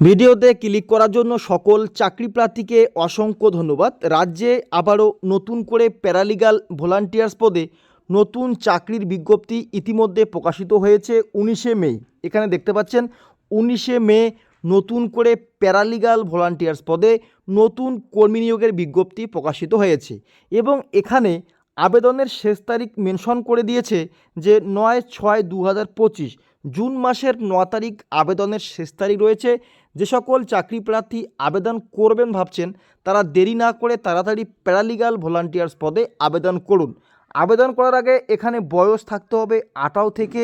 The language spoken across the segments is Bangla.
ভিডিওতে ক্লিক করার জন্য সকল চাকরি প্রার্থীকে অসংখ্য ধন্যবাদ। রাজ্যে আবারও নতুন করে প্যারালিগাল ভলান্টিয়ার্স পদে নতুন চাকরির বিজ্ঞপ্তি ইতিমধ্যে প্রকাশিত হয়েছে উনিশে মে। এখানে দেখতে পাচ্ছেন, উনিশে মে নতুন করে প্যারালিগাল ভলান্টিয়ার্স পদে নতুন কর্মী নিয়োগের বিজ্ঞপ্তি প্রকাশিত হয়েছে এবং এখানে আবেদনের শেষ তারিখ মেনশন করে দিয়েছে যে নয় ছয় দু জুন মাসের ন তারিখ আবেদনের শেষ তারিখ রয়েছে যে সকল চাকরি প্রার্থী আবেদন করবেন ভাবছেন, তারা দেরি না করে তাড়াতাড়ি প্যারালিগাল ভলান্টিয়ার্স পদে আবেদন করুন। আবেদন করার আগে এখানে বয়স থাকতে হবে আঠারো থেকে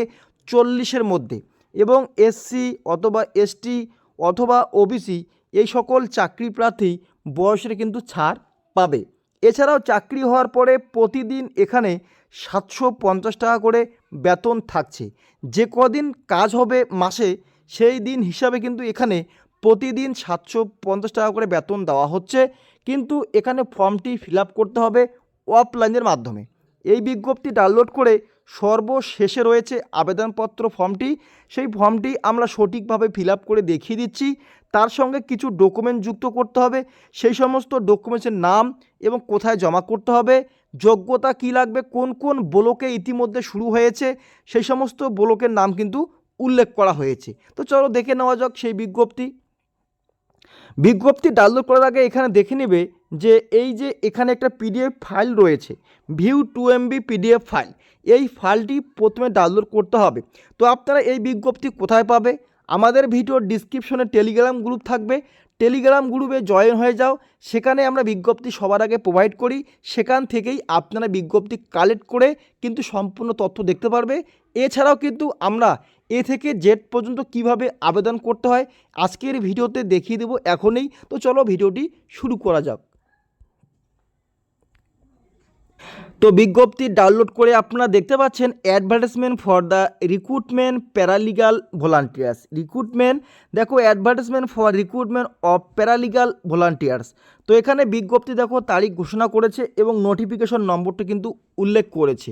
চল্লিশের মধ্যে এবং এসসি অথবা এসটি অথবা ওবিসি এই সকল চাকরি প্রার্থী বয়সের কিন্তু ছাড় পাবে। এছাড়াও চাকরি হওয়ার পরে প্রতিদিন এখানে সাতশো পঞ্চাশ টাকা করে বেতন থাকছে। যে কদিন কাজ হবে মাসে, সেই দিন হিসাবে কিন্তু এখানে প্রতিদিন সাতশো পঞ্চাশ টাকা করে বেতন দেওয়া হচ্ছে, কিন্তু এখানে ফর্মটি ফিল করতে হবে অফলাইনের মাধ্যমে। এই বিজ্ঞপ্তি ডাউনলোড করে সর্বশেষে রয়েছে আবেদনপত্র ফর্মটি। সেই ফর্মটি আমরা সঠিকভাবে ফিল করে দেখিয়ে দিচ্ছি। তার সঙ্গে কিছু ডকুমেন্ট যুক্ত করতে হবে। সেই সমস্ত ডকুমেন্টসের নাম এবং কোথায় জমা করতে হবে, যোগ্যতা কী লাগবে, কোন কোন ব্লকে ইতিমধ্যে শুরু হয়েছে, সেই সমস্ত ব্লকের নাম কিন্তু উল্লেখ করা হয়েছে। তো চলো দেখে নেওয়া যাক সেই বিজ্ঞপ্তি। বিজ্ঞপ্তি ডাউনলোড করার আগে এখানে দেখে নেবে যে এই যে এখানে একটা পিডিএফ ফাইল রয়েছে view two MB PDF file এই ফাইলটি প্রথমে ডাউনলোড করতে হবে। তো আপনারা এই বিজ্ঞপ্তি কোথায় পাবে? আমাদের ভিডিওর ডিসক্রিপশনে টেলিগ্রাম গ্রুপ থাকবে। টেলিগ্রাম গ্রুপে জয়েন হয়ে যাও। সেখানে আমরা বিজ্ঞপ্তি সবার আগে প্রোভাইড করি। সেখান থেকেই আপনারা বিজ্ঞপ্তি কালেক্ট করে কিন্তু সম্পূর্ণ তথ্য দেখতে পারবে। এছাড়াও কিন্তু আমরা এ থেকে জেড পর্যন্ত কীভাবে আবেদন করতে হয়, আজকের ভিডিওতে দেখিয়ে দেবো এখনই। তো চলো ভিডিওটি শুরু করা যাক। তো বিজ্ঞপ্তি ডাউনলোড করে আপনারা দেখতে পাচ্ছেন advertisement for the recruitment paralegal volunteers recruitment দেখো advertisement for recruitment of paralegal volunteers তো এখানে বিজ্ঞপ্তি দেখো তারিখ ঘোষণা করেছে এবং নোটিফিকেশন নম্বরটি কিন্তু উল্লেখ করেছে।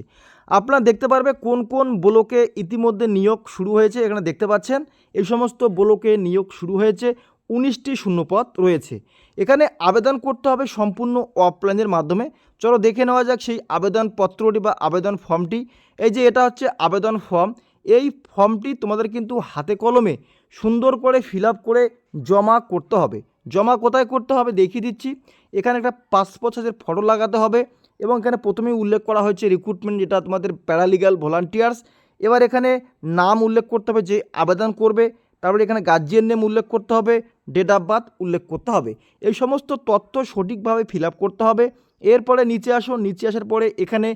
আপনারা দেখতে পারবে কোন কোন ব্লকে ইতিমধ্যে নিয়োগ শুরু হয়েছে, এখানে দেখতে পাচ্ছেন। এই সমস্ত ব্লকে নিয়োগ শুরু হয়েছে, উনিশটি শূন্যপদ রয়েছে। এখানে আবেদন করতে হবে সম্পূর্ণ অফলাইনের মাধ্যমে। চলো দেখে নেওয়া যাক সেই আবেদনপত্রটি বা আবেদন ফর্মটি। এই যে এটা হচ্ছে আবেদন ফর্ম। এই ফর্মটি তোমাদের কিন্তু হাতে কলমে সুন্দর করে ফিল করে জমা করতে হবে। জমা কোথায় করতে হবে দেখিয়ে দিচ্ছি। এখানে একটা পাসপোর্ট সাইজের ফটো লাগাতে হবে এবং এখানে প্রথমেই উল্লেখ করা হয়েছে রিক্রুটমেন্ট যেটা তোমাদের প্যারালিগাল ভলান্টিয়ার্স এবার এখানে নাম উল্লেখ করতে হবে যে আবেদন করবে। তারপরে এখানে গার্জিয়ান নেম উল্লেখ করতে হবে ডেট অফ বার্থ উল্লেখ করতে হবে। এই সমস্ত তথ্য সঠিকভাবে ফিল আপ করতে হবে। এরপরে নিচে আসো নিচে আসার পরে এখানে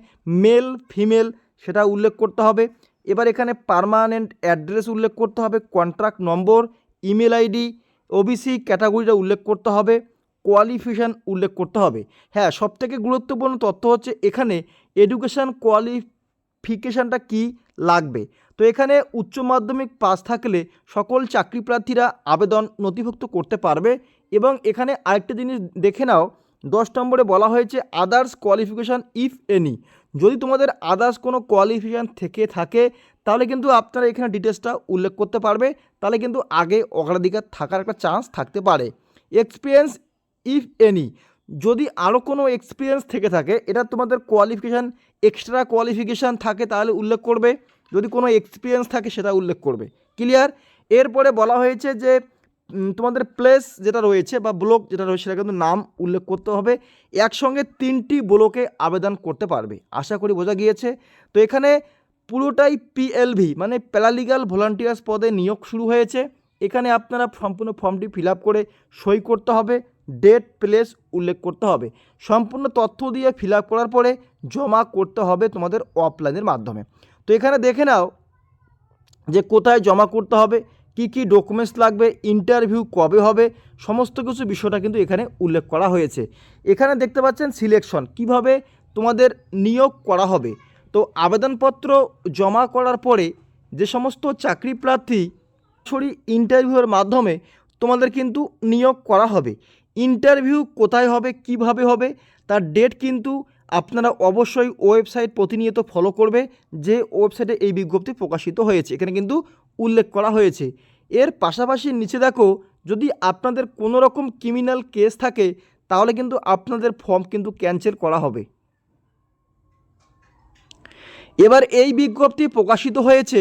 মেল ফিমেল সেটা উল্লেখ করতে হবে। এবার এখানে পারমানেন্ট অ্যাড্রেস উল্লেখ করতে হবে contract number email ID OBC ক্যাটাগরিটা উল্লেখ করতে হবে কোয়ালিফিকেশান উল্লেখ করতে হবে। হ্যাঁ সবথেকে গুরুত্বপূর্ণ তথ্য হচ্ছে এখানে এডুকেশান কোয়ালিফিকেশানটা কি লাগবে? তো এখানে উচ্চ মাধ্যমিক পাস থাকলে সকল চাকরি প্রার্থীরা আবেদন নথিভুক্ত করতে পারবে এবং এখানে আরেকটা জিনিস দেখে নাও, দশ নম্বরে বলা হয়েছে আদার্স কোয়ালিফিকেশান ইফ এনি। যদি তোমাদের আদার্স কোনো কোয়ালিফিকেশান থেকে থাকে, তাহলে কিন্তু আপনারা এখানে ডিটেলসটা উল্লেখ করতে পারবে। তাহলে কিন্তু আগে অগ্রাধিকার থাকার একটা চান্স থাকতে পারে। Experience if any. যদি আরও কোনো এক্সপিরিয়েন্স থেকে থাকে, এটা তোমাদের কোয়ালিফিকেশান এক্সট্রা কোয়ালিফিকেশান থাকে তাহলে উল্লেখ করবে। যদি কোনো এক্সপিরিয়েন্স থাকে সেটা উল্লেখ করবে। ক্লিয়ার এরপরে বলা হয়েছে যে তোমাদের প্লেস যেটা রয়েছে বা ব্লক যেটা রয়েছে সেটা কিন্তু নাম উল্লেখ করতে হবে। একসঙ্গে তিনটি ব্লকে আবেদন করতে পারবে। আশা করি বোঝা গিয়েছে। তো এখানে পুরোটাই পিএলভি মানে প্যারালিগাল ভলান্টিয়ার্স পদে নিয়োগ শুরু হয়েছে। এখানে আপনারা সম্পূর্ণ ফর্মটি ফিল আপ করে সই করতে হবে। ডেট প্লেস উল্লেখ করতে হবে। সম্পূর্ণ তথ্য দিয়ে ফিল করার পরে জমা করতে হবে তোমাদের অফলাইনের মাধ্যমে। তো এখানে দেখে নাও যে কোথায় জমা করতে হবে, কি কি ডকুমেন্টস লাগবে ইন্টারভিউ কবে হবে, সমস্ত কিছু বিষয়টা কিন্তু এখানে উল্লেখ করা হয়েছে। এখানে দেখতে পাচ্ছেন সিলেকশন কীভাবে তোমাদের নিয়োগ করা হবে। তো আবেদনপত্র জমা করার পরে যে সমস্ত চাকরি প্রার্থী সরি ইন্টারভিউয়ের মাধ্যমে তোমাদের কিন্তু নিয়োগ করা হবে। ইন্টারভিউ কোথায় হবে, কীভাবে হবে, তার ডেট কিন্তু আপনারা অবশ্যই ওয়েবসাইট প্রতিনিয়ত ফলো করবে, যে ওয়েবসাইটে এই বিজ্ঞপ্তি প্রকাশিত হয়েছে। এখানে কিন্তু উল্লেখ করা হয়েছে। এর পাশাপাশি নিচে দেখো, যদি আপনাদের কোনো রকম ক্রিমিনাল কেস থাকে, তাহলে কিন্তু আপনাদের ফর্ম কিন্তু ক্যান্সেল করা হবে। এবার এই বিজ্ঞপ্তি প্রকাশিত হয়েছে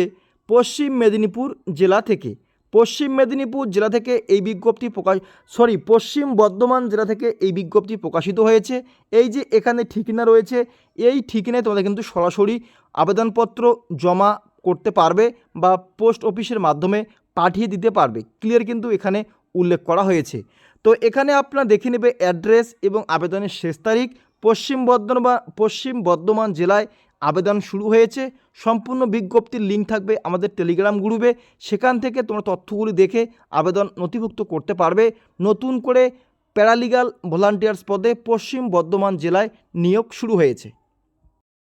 পশ্চিম মেদিনীপুর জেলা থেকে। পশ্চিম মেদিনীপুর জেলা থেকে এই বিজ্ঞপ্তি প্রকাশ সরি পশ্চিম বর্ধমান জেলা থেকে এই বিজ্ঞপ্তি প্রকাশিত হয়েছে। এই যে এখানে ঠিকানা রয়েছে, এই ঠিকানায় তোমাদের কিন্তু সরাসরি আবেদনপত্র জমা করতে পারবে বা পোস্ট অফিসের মাধ্যমে পাঠিয়ে দিতে পারবে। ক্লিয়ার কিন্তু এখানে উল্লেখ করা হয়েছে। তো এখানে আপনারা দেখে নেবে অ্যাড্রেস এবং আবেদনের শেষ তারিখ। পশ্চিম বর্ধমান পশ্চিম বর্ধমান জেলায় আবেদন শুরু হয়েছে। সম্পূর্ণ বিজ্ঞপ্তির লিঙ্ক থাকবে আমাদের টেলিগ্রাম গ্রুপে সেখান থেকে তোমরা তথ্যগুলি দেখে আবেদন নথিভুক্ত করতে পারবে। নতুন করে প্যারালিগাল ভলান্টিয়ার্স পদে পশ্চিম বর্ধমান জেলায় নিয়োগ শুরু হয়েছে।